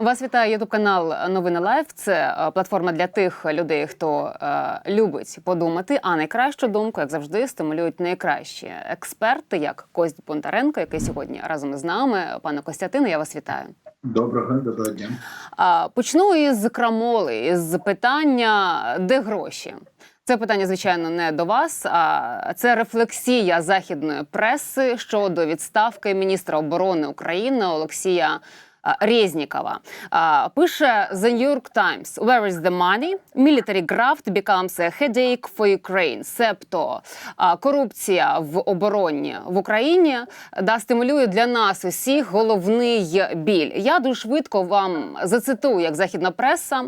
Вас вітає ютуб канал Новини Лайф. Це е, платформа для тих людей, хто е, любить подумати. А найкращу думку, як завжди, стимулюють найкращі експерти, як Кость Бондаренко, який сьогодні разом із нами. Пане Костятине, я вас вітаю. Доброго, доброго дня. Почну із крамоли, із питання, де гроші. Це питання, звичайно, не до вас, а це рефлексія західної преси щодо відставки міністра оборони України Олексія. Резнікова пише The New York Times Where is the money? Military graft becomes a headache for Ukraine. Себто корупція в обороні в Україні да стимулює для нас усіх головний біль. Я дуже швидко вам зацитую, як західна преса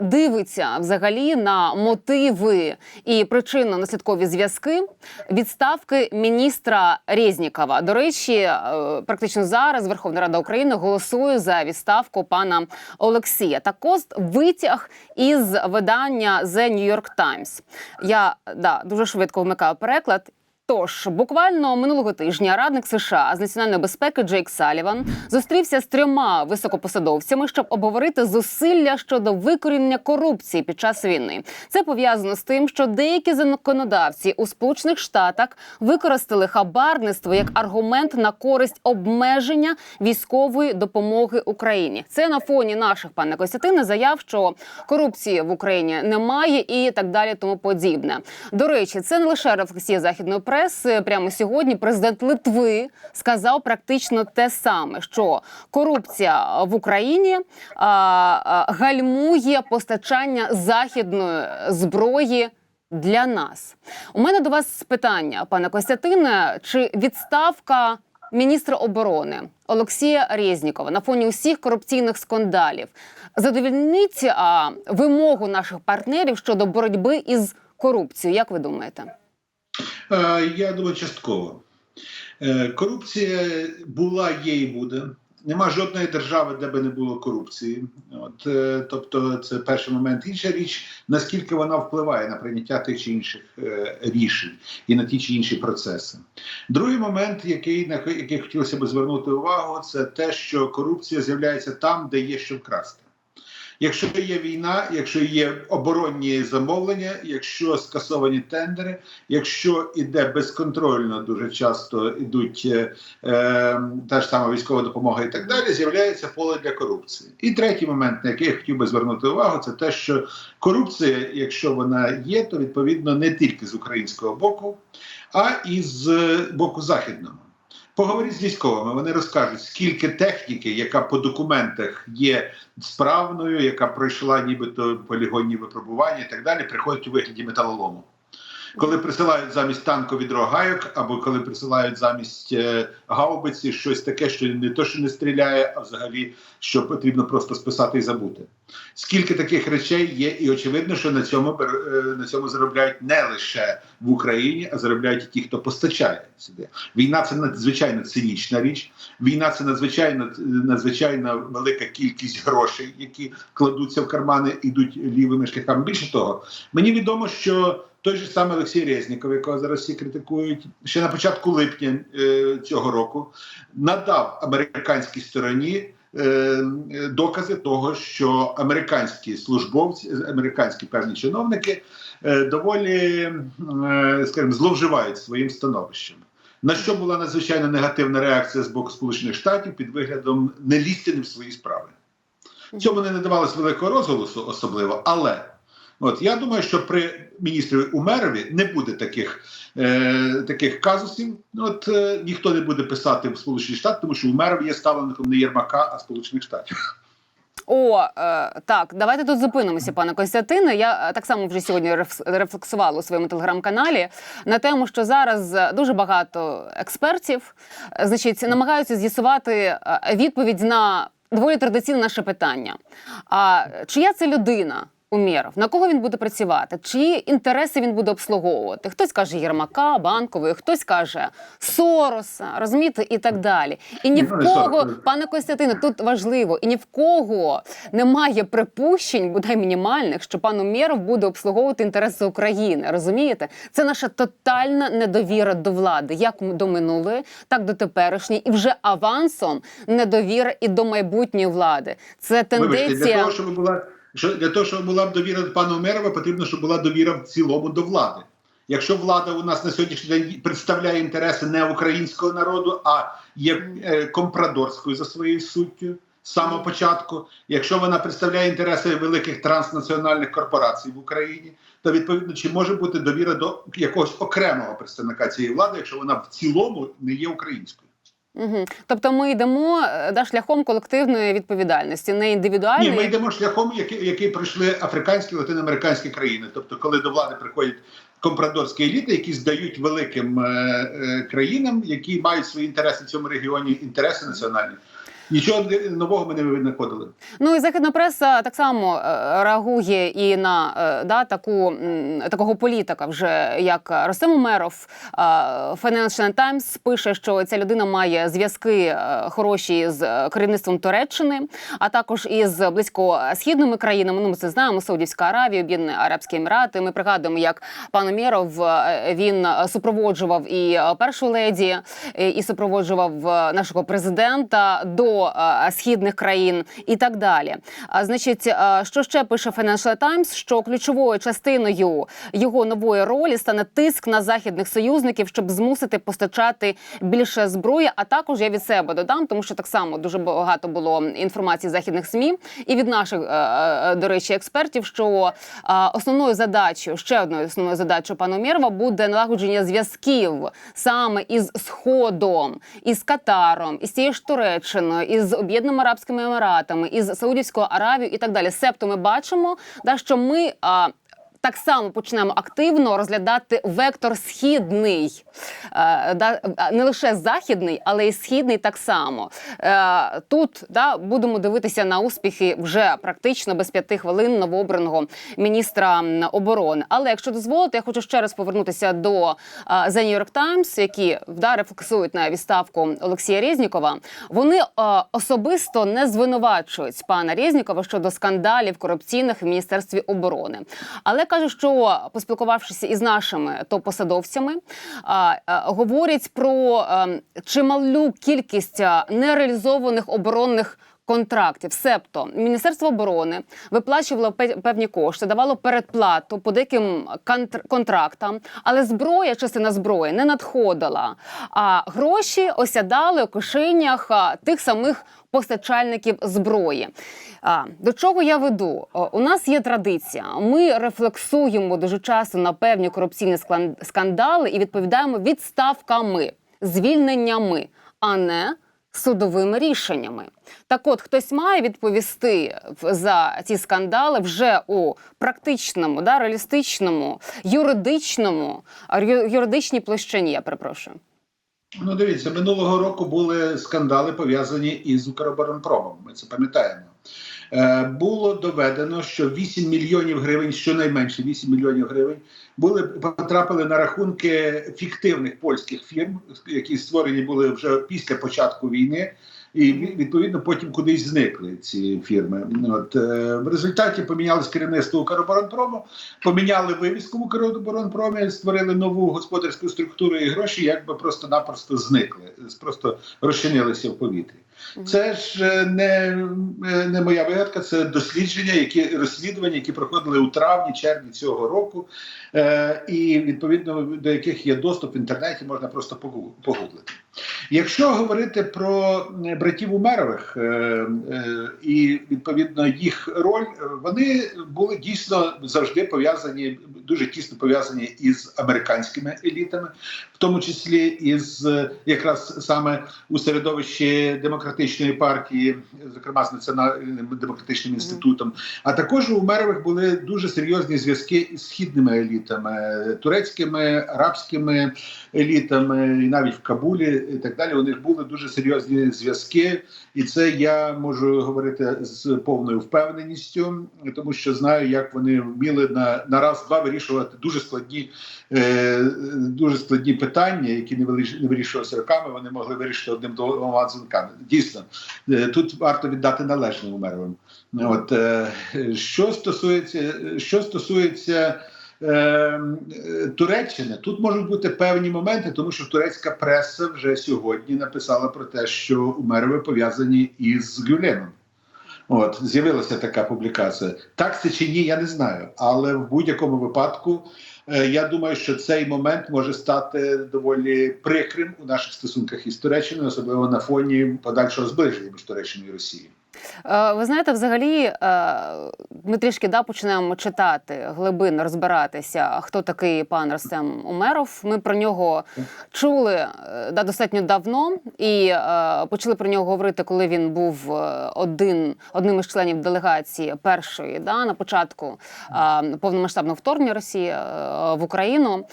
дивиться взагалі на мотиви і причинно-наслідкові зв'язки відставки міністра Резнікова. До речі, е, практично зараз Верховна Рада України голосує за відставку пана Олексія. Також витяг із видання The New York Times. Я да дуже швидко вмикаю переклад. Тож буквально минулого тижня радник США з національної безпеки Джейк Саліван зустрівся з трьома високопосадовцями, щоб обговорити зусилля щодо викорінення корупції під час війни. Це пов'язано з тим, що деякі законодавці у Сполучених Штатах використали хабарництво як аргумент на користь обмеження військової допомоги Україні. Це на фоні наших пане Костянтине заяв, що корупції в Україні немає і так далі, тому подібне. До речі, це не лише рефлексія західної преси. Прямо сьогодні президент Литви сказав практично те саме, що корупція в Україні гальмує постачання західної зброї. Для нас у мене до вас питання, пане Костянтине. Чи відставка міністра оборони Олексія Резнікова на фоні усіх корупційних скандалів задовільнить а, вимогу наших партнерів щодо боротьби із корупцією? Як ви думаєте? Е, Я думаю, частково. Е, Корупція була, є і буде. Нема жодної держави, де би не було корупції. От, е, тобто, це перший момент. Інша річ, наскільки вона впливає на прийняття тих чи інших рішень і на ті чи інші процеси. Другий момент, який на який хотілося б звернути увагу, це те, що корупція з'являється там, де є що вкрасти. Якщо є війна, якщо є оборонні замовлення, якщо скасовані тендери, якщо іде безконтрольно, дуже часто йдуть е, е, та ж сама військова допомога і так далі, з'являється поле для корупції. І третій момент, на який я хотів би звернути увагу, це те, що корупція, якщо вона є, то відповідно не тільки з українського боку, а і з боку західного. Поговоріть з військовими, вони розкажуть, скільки техніки, яка по документах є справною, яка пройшла нібито полігонні випробування і так далі, приходить у вигляді металолому. Коли присилають замість танку відро гайок, або коли присилають замість е, гаубиці щось таке, що не то, що не стріляє, а взагалі що потрібно просто списати і забути. Скільки таких речей є, і очевидно, що на цьому е, на цьому заробляють не лише в Україні, а заробляють і ті, хто постачає сюди. Війна це надзвичайно цинічна річ. Війна це надзвичайно надзвичайно велика кількість грошей, які кладуться в кармани, ідуть лівими шляхами. Більше того, мені відомо, що той же самий Олексій Резніков, якого зараз всі критикують, ще на початку липня е, цього року надав американській стороні. е, Докази того, що американські службовці, американські певні чиновники е, доволі, е, скажімо, зловживають своїм становищем. На що була надзвичайно негативна реакція з боку Сполучених Штатів під виглядом не в свої справи. Цьому не надавалось великого розголосу, особливо, але от я думаю, що при міністрі Умерові не буде таких, е, таких казусів. От е, ніхто не буде писати в Сполучені Штати, тому що Умеров є ставленником не Єрмака, а Сполучених Штатів. О, е, так, давайте тут зупинимося, пане Костянтине. Я е, так само вже сьогодні реф- рефлексувала у своєму телеграм-каналі на тему, що зараз е, дуже багато експертів, значить, намагаються з'ясувати відповідь на доволі традиційне наше питання. А чия це людина? Умєров, на кого він буде працювати? Чиї інтереси він буде обслуговувати? Хтось каже Єрмака, банкової, хтось каже Сороса, розумієте, і так далі. І ні в кого, пане Костянтине, тут важливо, і ні в кого немає припущень, бодай мінімальних, що пан Умєров буде обслуговувати інтереси України. Розумієте? Це наша тотальна недовіра до влади, як до минулої, так до теперішньої, і вже авансом недовіра і до майбутньої влади. Це Вибачте, для тенденція. того, щоб була що для того, щоб була б довіра до пана Умерова, потрібно, щоб була довіра в цілому до влади. Якщо влада у нас на сьогоднішній день представляє інтереси не українського народу, а є е, компрадорською за своєю суттю з самого початку. Якщо вона представляє інтереси великих транснаціональних корпорацій в Україні, то відповідно чи може бути довіра до якогось окремого представника цієї влади, якщо вона в цілому не є українською? Угу. Тобто ми йдемо е, да, шляхом колективної відповідальності, не індивідуальної. Ні, ми йдемо шляхом, який, який пройшли африканські латиноамериканські країни. Тобто, коли до влади приходять компрадорські еліти, які здають великим е, е, країнам, які мають свої інтереси в цьому регіоні, інтереси національні. Нічого нового ми не винаходили. Ну і західна преса так само е, реагує і на е, да, таку, такого політика, вже як Ростем Умеров. Е, Financial Times пише, що ця людина має зв'язки хороші з керівництвом Туреччини, а також із близькосхідними країнами. Ну, ми це знаємо: Саудівська Аравія, Об'єднані Арабські Емірати. Ми пригадуємо, як пан Умєров він супроводжував і першу леді, і супроводжував нашого президента до е, східних країн і так далі. А значить, е, що ще пише Financial Times, що ключовою частиною його нової ролі стане тиск на західних союзників, щоб змусити постачати більше зброї. А також я від себе додам, тому що так само дуже багато було інформації західних СМІ і від наших, е, до речі, експертів, що основною задачею, ще одною основною задачею пана Умєрова буде налагодження зв'язків саме із Сходом, із Катаром, із тією ж Туреччиною, із Об'єднаними Арабськими Еміратами, із Саудівською Аравією і так далі. Себто ми бачимо, да, що ми. А, так само почнемо активно розглядати вектор східний, Е, не лише західний, але й східний так само. Е, Тут да, будемо дивитися на успіхи вже практично без п'яти хвилин новообраного міністра оборони. Але якщо дозволите, я хочу ще раз повернутися до е, The New York Times, які да, рефлексують на відставку Олексія Резнікова. Вони особисто не звинувачують пана Резнікова щодо скандалів корупційних в міністерстві оборони, але каже, що поспілкувавшися із нашими топ-посадовцями, а, а, говорять про ем, чималу кількість нереалізованих оборонних. Контрактів, себто Міністерство оборони виплачувало певні кошти, давало передплату по деяким контрактам, але зброя, частина зброї не надходила. А гроші осядали у кишенях тих самих постачальників зброї. До чого я веду? У нас є традиція. Ми рефлексуємо дуже часто на певні корупційні скандали і відповідаємо відставками, звільненнями, а не судовими рішеннями. Так от хтось має відповісти за ці скандали вже у практичному, да, реалістичному, юридичному, юридичній площині. Я перепрошую. Ну, дивіться, минулого року були скандали пов'язані із Укроборонпромом. Ми це пам'ятаємо. Е, було доведено, що 8 мільйонів гривень, щонайменше 8 мільйонів гривень, були потрапили на рахунки фіктивних польських фірм, які створені були вже після початку війни. І відповідно потім кудись зникли ці фірми. От е, в результаті помінялось керівництво Укроборонпрому, поміняли вивіску в Укроборонпромі, створили нову господарську структуру і гроші, якби просто-напросто зникли, просто розчинилися в повітрі. Це ж е, не, е, не моя вигадка, це дослідження, які розслідування, які проходили у травні, червні цього року, е, і відповідно до яких є доступ в інтернеті, можна просто погуглити. Якщо говорити про е, братів Умерових е, е, і відповідно їх роль, вони були дійсно завжди пов'язані дуже тісно пов'язані із американськими елітами, в тому числі із е, якраз саме у середовищі демократичної партії, зокрема з національним демократичним інститутом. А також у Умерових були дуже серйозні зв'язки із східними елітами, турецькими, арабськими елітами, і навіть в Кабулі і так далі. У них були дуже серйозні зв'язки, і це я можу говорити з повною впевненістю, тому що знаю, як вони вміли на, на раз-два вирішувати дуже складні, е, дуже складні питання, які не виріш- не вирішувалися роками. Вони могли вирішити одним двома дзвінками. Дійсно, е, тут варто віддати належне Умеровим. От е, що стосується, що стосується. е, Туреччини тут можуть бути певні моменти, тому що турецька преса вже сьогодні написала про те, що Умерови пов'язані із Гюленом. От з'явилася така публікація. Так це чи ні, я не знаю. Але в будь-якому випадку я думаю, що цей момент може стати доволі прикрим у наших стосунках із Туреччиною, особливо на фоні подальшого зближення між Туреччиною і Росією. Е, Ви знаєте, взагалі е, ми трішки да, почнемо читати глибин, розбиратися, хто такий пан Ростем Умеров. Ми про нього чули е, да, достатньо давно і е, почали про нього говорити, коли він був е, один, одним із членів делегації першої да, на початку е, повномасштабного вторгнення Росії е, в Україну.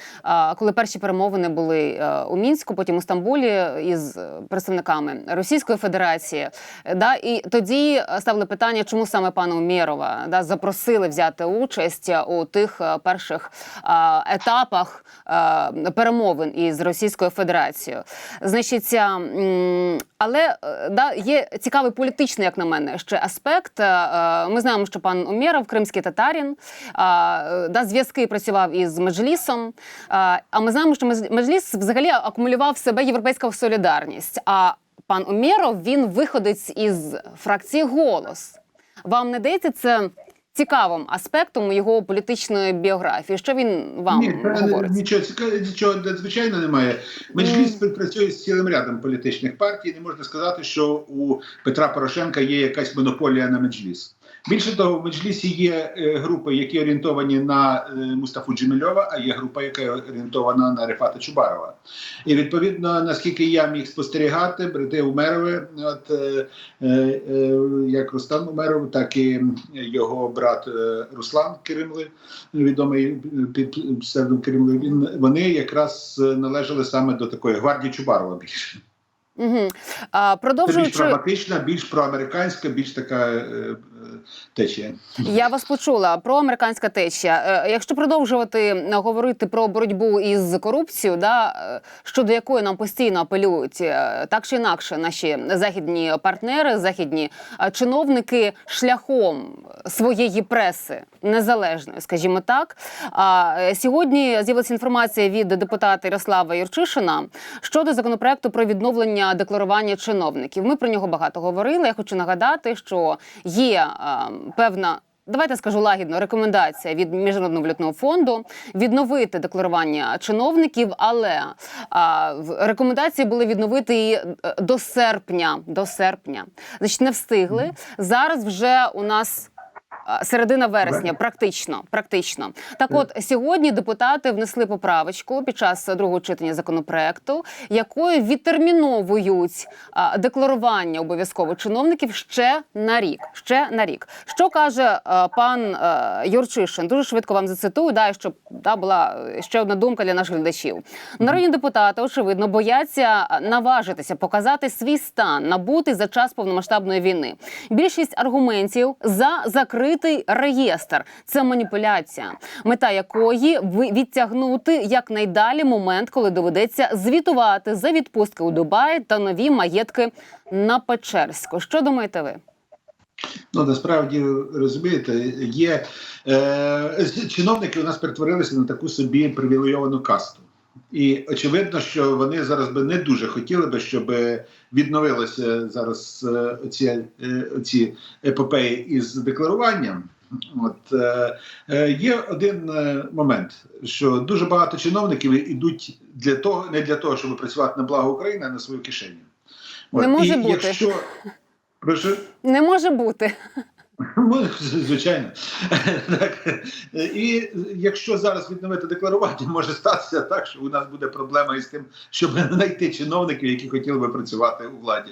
Коли перші перемовини були е, у Мінську, потім у Стамбулі із представниками Російської Федерації. Да, і тоді ставили питання, чому саме пана Умєрова да, запросили взяти участь у тих е, перших етапах е, перемовин із Російською Федерацією. Значить, але да, є цікавий політичний, як на мене, ще аспект. Ми знаємо, що пан Умєров, кримський татарін, да, зв'язки працював із Меджлісом. Е, А ми знаємо, що Медж- Меджліс взагалі акумулював в себе європейська солідарність. А пан Умєров він виходець із фракції Голос. Вам не здається це цікавим аспектом його політичної біографії? Що він вам Ні, говорить? нічого цікавого, нічого надзвичайно немає. Меджліс співпрацює з цілим рядом політичних партій. Не можна сказати, що у Петра Порошенка є якась монополія на меджліс. Більше того, в меджлісі є е, групи, які орієнтовані на е, Мустафу Джемільова, а є група, яка орієнтована на Рефата Чубарова. І відповідно, наскільки я міг спостерігати, брати Умерови, от е, як Рустам Умеров, так і його брат Руслан Киримли, відомий під псевдом Киримли, він вони якраз належали саме до такої гвардії Чубарова більше. Угу. А, Це більш прагматична, більш проамериканська, більш така е, течія. я вас почула про американська течія. Е, Якщо продовжувати е, говорити про боротьбу із корупцією, да е, щодо якої нам постійно апелюють так чи інакше, наші західні партнери, західні чиновники шляхом своєї преси незалежної, скажімо так. А сьогодні з'явилася інформація від депутата Ярослава Юрчишина щодо законопроекту про відновлення декларування чиновників. Ми про нього багато говорили. Я хочу нагадати, що є певна. Давайте скажу лагідно рекомендація від міжнародного валютного фонду відновити декларування чиновників, але а, рекомендації були відновити її е, до серпня. До серпня, значить, не встигли. Зараз вже у нас. А, Середина вересня, практично, практично. Так, от сьогодні депутати внесли поправочку під час другого читання законопроекту, якою відтерміновують декларування обов'язково чиновників ще на рік. Ще на рік. Що каже пан а, Юрчишин? Дуже швидко вам зацитую, да, щоб да, була ще одна думка для наших глядачів. Народні депутати, очевидно, бояться наважитися показати свій стан, набутий за час повномасштабної війни. Більшість аргументів за закритий реєстр це маніпуляція, мета якої відтягнути якнайдалі момент, коли доведеться звітувати за відпустки у Дубаї та нові маєтки на Печерську. Що думаєте ви? Ну насправді розумієте, є е, чиновники у нас перетворилися на таку собі привілейовану касту. І очевидно, що вони зараз би не дуже хотіли би, щоб відновилися зараз е, оці, е, оці епопеї із декларуванням. От е, е, є один е, момент, що дуже багато чиновників ідуть для того, не для того, щоб працювати на благо України, а на свою кишеню. Не може і бути. Якщо Прошу? Не може бути. Звичайно. так. І якщо зараз відновити декларування, може статися так, що у нас буде проблема із тим, щоб знайти чиновників, які хотіли би працювати у владі.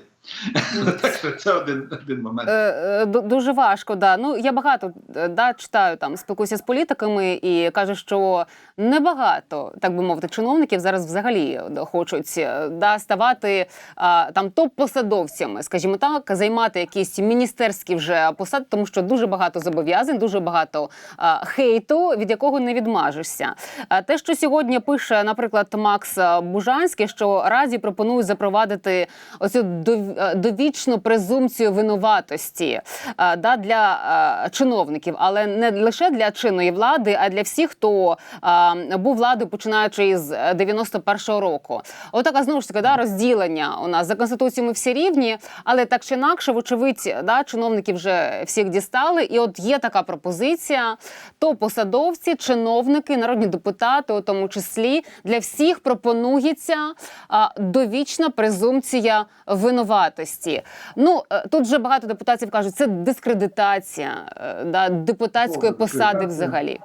Так що це один, один момент. Е, е, Дуже важко, да. Ну я багато да, читаю там, спілкуюся з політиками і кажу, що небагато, так би мовити, чиновників зараз взагалі е, хочуть да, ставати там топ-посадовцями, скажімо так, займати якісь міністерські вже посади, тому що дуже багато зобов'язань, дуже багато хейту, від якого не відмажешся. Те, що сьогодні пише, наприклад, Макс Бужанський, що Раді пропонують запровадити оцю дов- е, довічну презумпцію винуватості е, да, для е, чиновників, але не лише для чинної влади, а для всіх, хто е, був владою починаючи із 91-го року. Отака знову ж таки да, розділення у нас за конституцією ми всі рівні, але так чи інакше, вочевидь, да, чиновники вже всіх дістали. І от є така пропозиція: то посадовці, чиновники, народні депутати, у тому числі для всіх пропонується довічна презумпція винуватості. Ну е, тут вже багато депутатів кажуть, це дискредитація е, да, депутатської О, посади взагалі.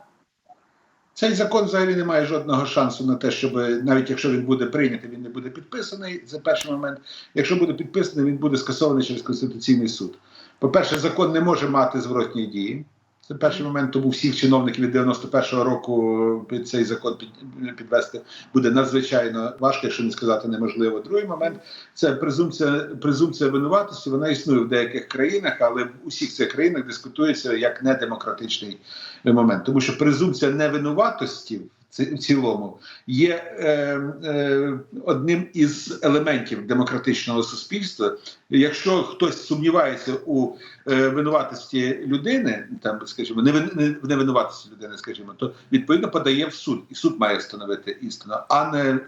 Цей закон взагалі не має жодного шансу на те, щоб навіть якщо він буде прийнятий, він не буде підписаний. Це перший момент. Якщо буде підписаний, він буде скасований через Конституційний суд. По-перше, закон не може мати зворотньої дії. Це перший момент, тому всіх чиновників від 91-го року під цей закон під, підвести буде надзвичайно важко, якщо не сказати неможливо. Другий момент це презумпція, презумпція винуватості. Вона існує в деяких країнах, але в усіх цих країнах дискутується як недемократичний момент, тому що презумпція невинуватості в цілому є е, е, одним із елементів демократичного суспільства. Якщо хтось сумнівається у е, винуватості людини, там скажімо, не, вин- не в невинуватості людини, скажімо, то відповідно подає в суд, і суд має встановити істину, а не е,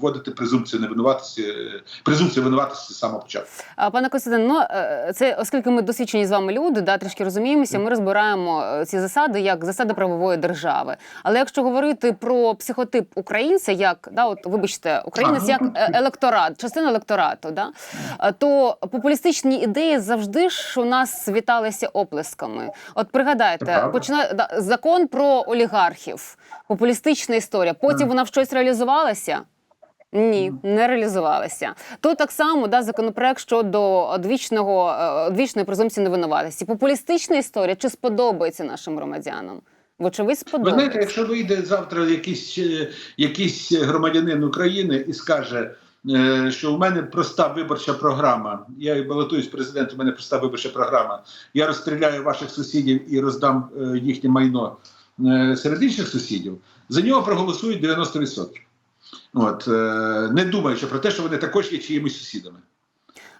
вводити презумпцію невинуватості, е, презумпцію винуватості з самого початку. А, Пане Костянтин, ну е, це оскільки ми досвідчені з вами люди, да, трішки розуміємося, ми розбираємо е, ці засади як засади правової держави. Але якщо говорити про психотип українця, як да, от вибачте, українець як е, електорат, частина електорату, да, е, популістичні ідеї завжди ж у нас віталися оплесками. От пригадайте, починає да, закон про олігархів, популістична історія. Потім вона в щось реалізувалася. Ні, не реалізувалися. То так само да, законопроект щодо одвічного е, одвічної презумпції невинуватості. Популістична історія чи сподобається нашим громадянам? Вочевидь, Ви сподобається. знаєте, якщо вийде завтра якийсь, е, якийсь громадянин України і скаже, що у мене проста виборча програма, я балотуюсь президентом, у мене проста виборча програма, я розстріляю ваших сусідів і роздам е, їхнє майно е, серед інших сусідів, за нього проголосують 90%. От, е, не думаючи про те, що вони також є чиїмись сусідами.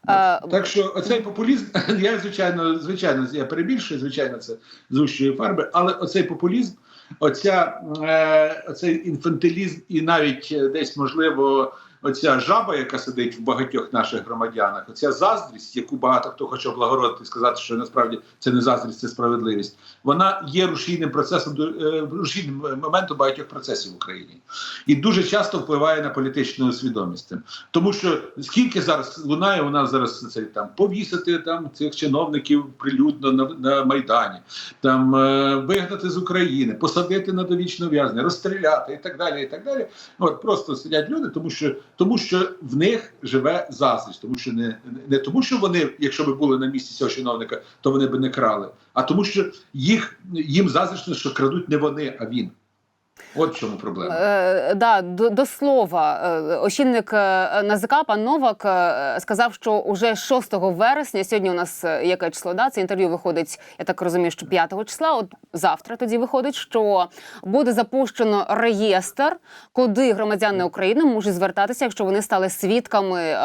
Е, Так що оцей популізм, я звичайно, звичайно, я перебільшую, звичайно, це з ущої фарби, але оцей популізм, оця, е, оцей інфантилізм і навіть е, десь можливо. Оця жаба, яка сидить в багатьох наших громадянах, оця заздрість, яку багато хто хоче облагородити сказати, що насправді це не заздрість, це справедливість. Вона є рушійним процесом е, рушійним моментом багатьох процесів в Україні і дуже часто впливає на політичну свідомість. Тому що скільки зараз лунає у нас зараз це там повісити там цих чиновників прилюдно на, на майдані, там е, вигнати з України, посадити на довічне ув'язнення, розстріляти і так далі. І так далі. От просто сидять люди, тому що тому що в них живе заздрість, тому що не, не тому, що вони, якщо б були на місці цього чиновника, то вони б не крали, а тому, що їх їм заздрісно, що крадуть не вони, а він. От чому проблема. Е, да, до, до слова, е, очільник е, НАЗК пан Новак е, сказав, що уже 6 вересня, сьогодні у нас яке число, да, це інтерв'ю виходить, я так розумію, що 5 числа, от завтра тоді виходить, що буде запущено реєстр, куди громадяни України можуть звертатися, якщо вони стали свідками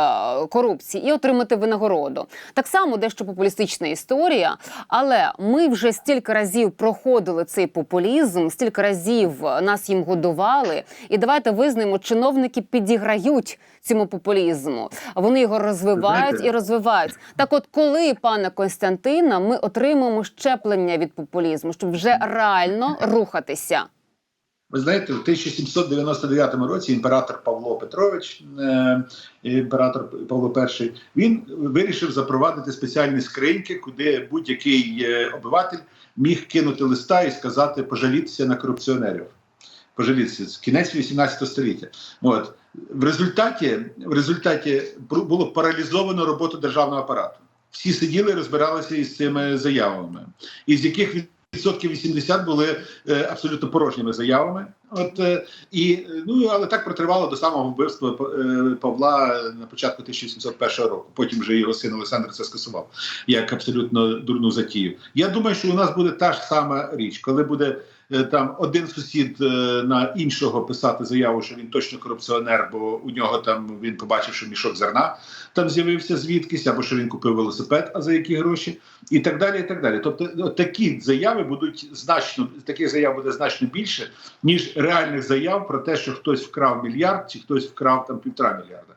корупції і отримати винагороду. Так само дещо популістична історія, але ми вже стільки разів проходили цей популізм, стільки разів нас їм годували. І давайте визнаємо, чиновники підіграють цьому популізму. Вони його розвивають і розвивають. Так, от коли, пане Константина, ми отримаємо щеплення від популізму, щоб вже реально рухатися. Ви знаєте, в 1799 році імператор Павло Петрович, е, імператор Павло І, він вирішив запровадити спеціальні скриньки, куди будь-який е, обиватель міг кинути листа і сказати пожалітися на корупціонерів. Пожалітися Це кінець 18 століття. От в результаті, в результаті було паралізовано роботу державного апарату. Всі сиділи, і розбиралися із цими заявами, із яких відсотків 80 були е, абсолютно порожніми заявами. От е, і ну але так протривало до самого вбивства е, Павла на початку 1701 року. Потім вже його син Олександр це скасував як абсолютно дурну затію. Я думаю, що у нас буде та ж сама річ, коли буде там один сусід е, на іншого писати заяву, що він точно корупціонер, бо у нього там він побачив, що мішок зерна там з'явився звідкись, або що він купив велосипед, а за які гроші, і так далі. і так далі. Тобто, такі заяви будуть значно таких заяв буде значно більше, ніж реальних заяв про те, що хтось вкрав мільярд чи хтось вкрав там півтора мільярда.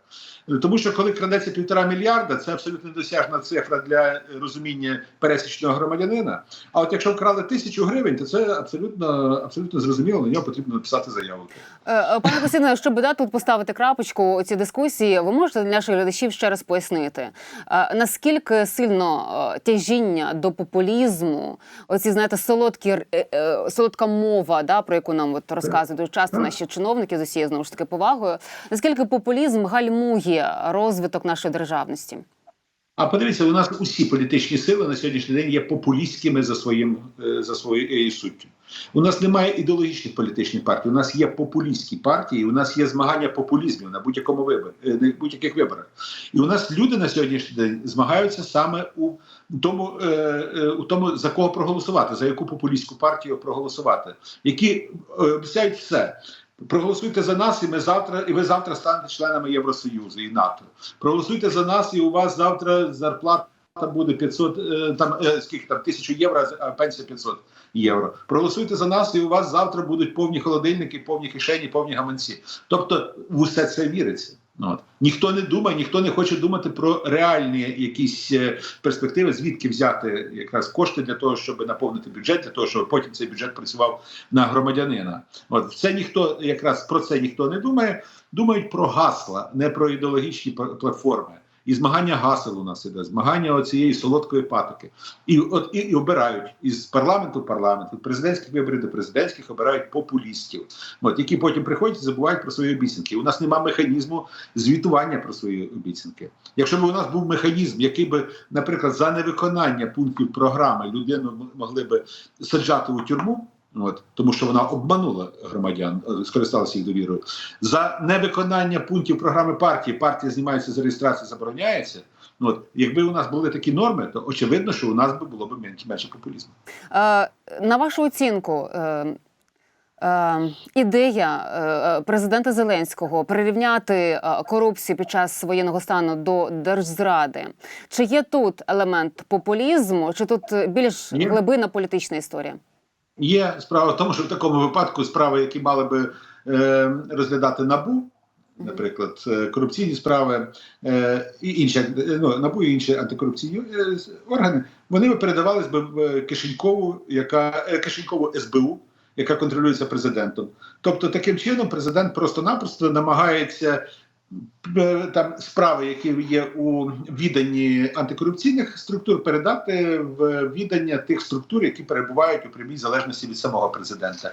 Тому що коли крадеться півтора мільярда, це абсолютно недосяжна цифра для розуміння пересічного громадянина. А от якщо вкрали тисячу гривень, то це абсолютно абсолютно зрозуміло. На нього потрібно написати заяву. Е, е, Пане Костяне, щоб да, тут поставити крапочку у цій дискусії, ви можете для наших глядачів ще раз пояснити, е, наскільки сильно тяжіння до популізму, оці знаєте, солодкі солодка мова, да, про яку нам от розказують дуже часто наші чиновники з усією знову ж таки повагою. Наскільки популізм гальмує розвиток нашої державності? А подивіться, у нас усі політичні сили на сьогоднішній день є популістськими за своїм е, за своєю суттю. У нас немає ідеологічних політичних партій. У нас є популістські партії. У нас є змагання популізмів на будь-якому виборі, е, на будь-яких виборах. І у нас люди на сьогоднішній день змагаються саме у тому, е, у тому за кого проголосувати, за яку популістську партію проголосувати, які обіцяють все. Проголосуйте за нас, і ми завтра, і ви завтра станете членами Євросоюзу і НАТО. Проголосуйте за нас, і у вас завтра зарплата буде 500, е, там е, скільки там тисячу євро, а пенсія 500 євро. Проголосуйте за нас, і у вас завтра будуть повні холодильники, повні кишені, повні гаманці. Тобто, в усе це віриться. От. Ніхто не думає, ніхто не хоче думати про реальні якісь е, перспективи, звідки взяти якраз кошти для того, щоб наповнити бюджет, для того, щоб потім цей бюджет працював на громадянина. От це ніхто якраз про це ніхто не думає. Думають про гасла, не про ідеологічні пла- платформи. І змагання гасел у нас іде, змагання оцієї солодкої патоки. І от і, і обирають із парламенту в парламент, від президентських виборів до президентських обирають популістів, от які потім приходять і забувають про свої обіцянки. У нас немає механізму звітування про свої обіцянки. Якщо б у нас був механізм, який би, наприклад, за невиконання пунктів програми людину могли би саджати у тюрму. От тому, що вона обманула громадян, е, скористалася їх довірою. За невиконання пунктів програми партії партія знімається з реєстрації, забороняється. Ну, От якби у нас були такі норми, то очевидно, що у нас би було б менше, менше популізму. Е, на вашу оцінку, е, е, ідея е, президента Зеленського прирівняти корупцію під час воєнного стану до держзради. Чи є тут елемент популізму, чи тут більш Ні. глибинна політична історія? Є справа в тому, що в такому випадку справи, які мали би е, розглядати набу. Наприклад, е, корупційні справи е, і інші е, ну, НАБУ і інші антикорупційні е, органи, вони би передавались би в кишенькову, яка кишенькову СБУ, яка контролюється президентом. Тобто, таким чином, президент просто-напросто намагається там справи, які є у відданні антикорупційних структур, передати в віддання тих структур, які перебувають у прямій залежності від самого президента.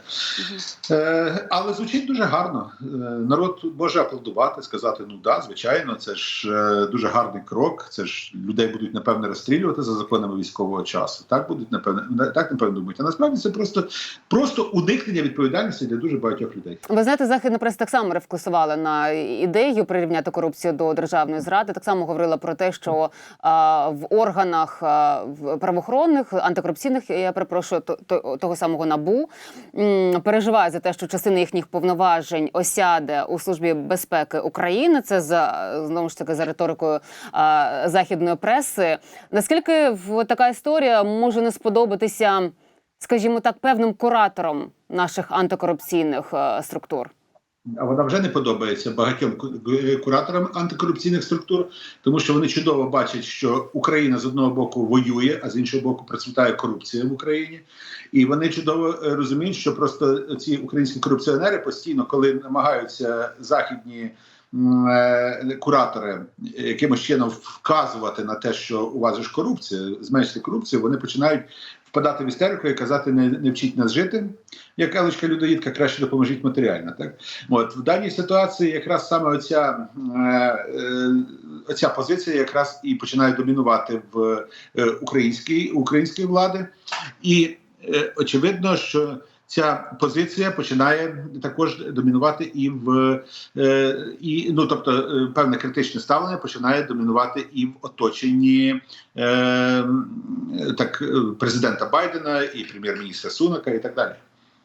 Е, але звучить дуже гарно. Е, народ може аплодувати, сказати: ну да, звичайно, це ж е, дуже гарний крок. Це ж людей будуть напевне розстрілювати за законами військового часу. Так будуть напевне, так напевно думають. А насправді це просто, просто уникнення відповідальності для дуже багатьох людей. Ви знаєте, західна преса так само рефлексувала на ідею прирівняти корупцію до державної зради. Так само говорила про те, що а, в органах а, в правоохоронних антикорупційних я перепрошую то, то- того самого набу м, переживає за те, що частина їхніх повноважень осяде у службі безпеки України. Це за знову ж таки за риторикою а, західної преси. Наскільки в така історія може не сподобатися? Скажімо так, певним куратором наших антикорупційних е, структур. А вона вже не подобається багатьом кураторам антикорупційних структур, тому що вони чудово бачать, що Україна з одного боку воює, а з іншого боку процвітає корупція в Україні. І вони чудово е, розуміють, що просто ці українські корупціонери постійно, коли намагаються західні куратори якимось чином вказувати на те, що у вас ж корупція, зменшити корупцію, вони починають впадати в істерику і казати: не, не вчіть нас жити, як Елечка людоїдка, краще допоможіть матеріально. Так от в даній ситуації, якраз саме оця, е, е, оця позиція якраз і починає домінувати в е, українській влади, і е, очевидно, що ця позиція починає також домінувати і в е, і ну тобто е, певне критичне ставлення починає домінувати і в оточенні е, так президента Байдена і прем'єр-міністра Сунака, і так далі.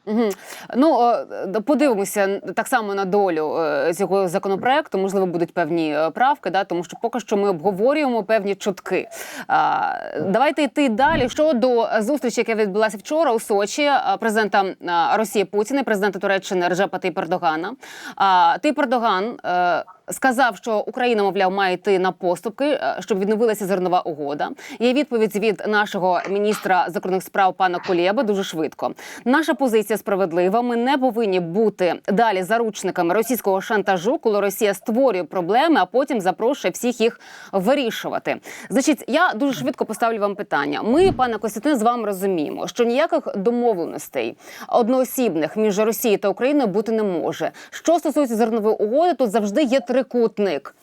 Угу. Ну е, подивимося так само на долю е, цього законопроекту. Можливо, будуть певні е, правки, да тому що поки що ми обговорюємо певні чутки. А, давайте йти далі. Щодо зустрічі, яка відбулася вчора у Сочі, е, президента е, Росії Путіна, президента Туреччини Режепа Тейп Ердогана. А Тейп Ердоган е, сказав, що Україна, мовляв, має йти на поступки, е, щоб відновилася зернова угода. Є відповідь від нашого міністра закордонних справ пана Кулєба дуже швидко. Наша позиція справедлива. Ми не повинні бути далі заручниками російського шантажу, коли Росія створює проблеми, а потім запрошує всіх їх вирішувати. Значить, я дуже швидко поставлю вам питання. Ми, пане Костянтин, з вами розуміємо, що ніяких домовленостей одноосібних між Росією та Україною бути не може. Що стосується зернової угоди, тут завжди є трикутник: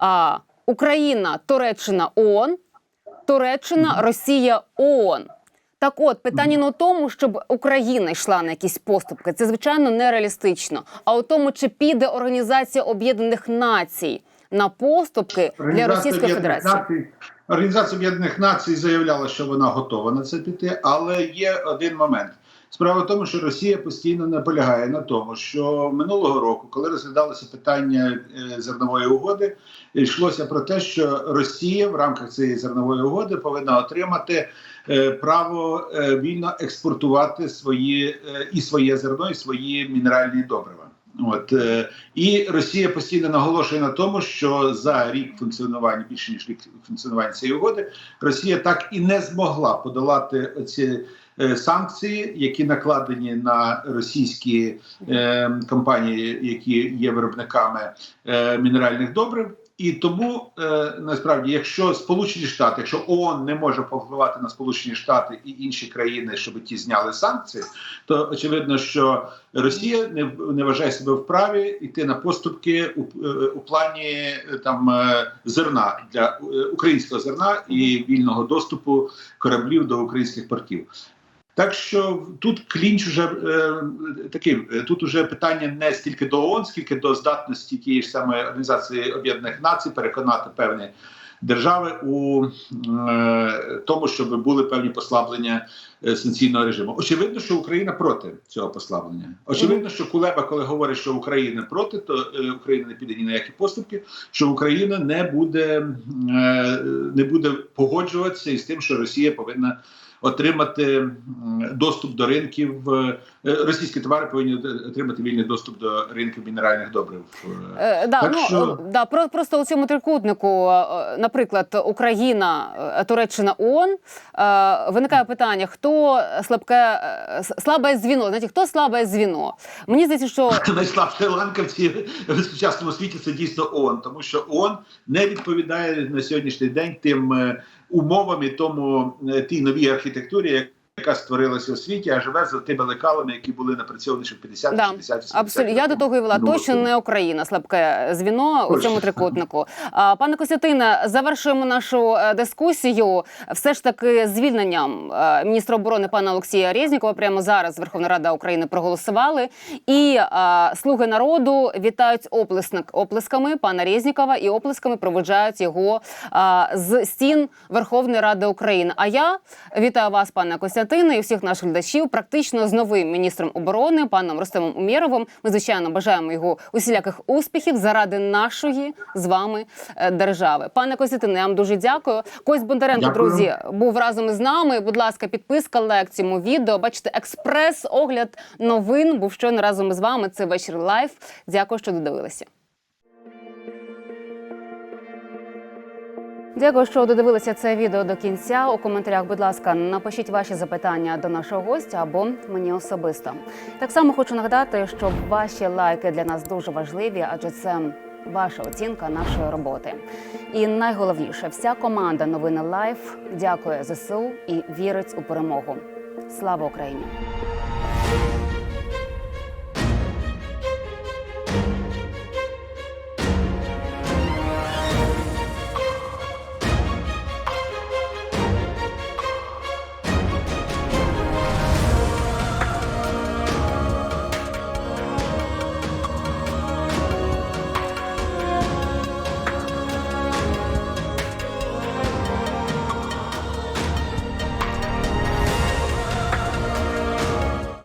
а, Україна, Туреччина, ООН, Туреччина, Росія, ООН. Так от питання не у тому, щоб Україна йшла на якісь поступки. Це звичайно нереалістично. А у тому, чи піде Організація Об'єднаних Націй на поступки для Російської Федерації. Націй- Організація Об'єднаних Націй заявляла, що вона готова на це піти, але є один момент. Справа в тому, що Росія постійно наполягає на тому, що минулого року, коли розглядалося питання е, зернової угоди, йшлося про те, що Росія в рамках цієї зернової угоди повинна отримати е, право е, вільно експортувати свої і своє зерно, і свої мінеральні добрива. От і Росія постійно наголошує на тому, що за рік функціонування більше ніж рік функціонування цієї угоди, Росія так і не змогла подолати ці е, санкції, які накладені на російські е, компанії, які є виробниками е, мінеральних добрив. І тому е, насправді, якщо Сполучені Штати, якщо ООН не може повпливати на Сполучені Штати і інші країни, щоб ті зняли санкції, то очевидно, що Росія не, не вважає себе вправі йти на поступки у, е, у плані е, там е, зерна для е, українського зерна і вільного доступу кораблів до українських портів. Так що тут клінч уже е, такий. е, Тут уже питання не стільки до ООН, скільки до здатності тієї ж самої організації Об'єднаних Націй переконати певні держави у е, тому, щоб були певні послаблення е, санкційного режиму. Очевидно, що Україна проти цього послаблення. Очевидно, що Кулеба, коли говорить, що Україна проти, то е, Україна не піде ні на які поступки, що Україна не буде, е, не буде погоджуватися із тим, що Росія повинна отримати доступ до ринків. Е, Російські товари повинні отримати вільний доступ до ринків мінеральних добрив. Е, Е, да, Так ну, що- е, да, про, просто у цьому трикутнику, е, наприклад, Україна, е, Туреччина, ООН, е, виникає питання, хто слабке, е, слабе звіно? Знаєте, хто слабе звіно? Мені здається, що Найслабша ланка в ці- в сучасному світі це дійсно ООН, тому що ООН не відповідає на сьогоднішній день тим е, умовам і тому е, тій новій архітектурі, яка створилася у світі, а живе за тими лекалами, які були напрацьовані ще в 50 Да, 60 80 Абсолютно, я до того і вела. Точно не Україна, слабке звіно у цьому трикутнику. А, Пане Костянтине, завершуємо нашу е, дискусію. Все ж таки звільненням е, міністра оборони пана Олексія Резнікова прямо зараз Верховна Рада України проголосували. І е, слуги народу вітають оплесник оплесками пана Резнікова і оплесками проведжають його е, з стін Верховної Ради України. А я вітаю вас, пане Костянтине. Костянтина і всіх наших глядачів, практично з новим міністром оборони, паном Ростемом Умєровим. Ми звичайно бажаємо його усіляких успіхів заради нашої з вами е, держави. Пане Костянтине, я вам дуже дякую. Кость Бондаренко, Дякую. друзі, був разом із нами. Будь ласка, підписка лайк цьому відео. Бачите, експрес огляд новин був щойно разом із вами. Це вечір лайф. Дякую, що додивилися. Дякую, що додивилися це відео до кінця. У коментарях, будь ласка, напишіть ваші запитання до нашого гостя або мені особисто. Так само хочу нагадати, що ваші лайки для нас дуже важливі, адже це ваша оцінка нашої роботи. І найголовніше, вся команда новини Лайф дякує ЗСУ і вірить у перемогу. Слава Україні!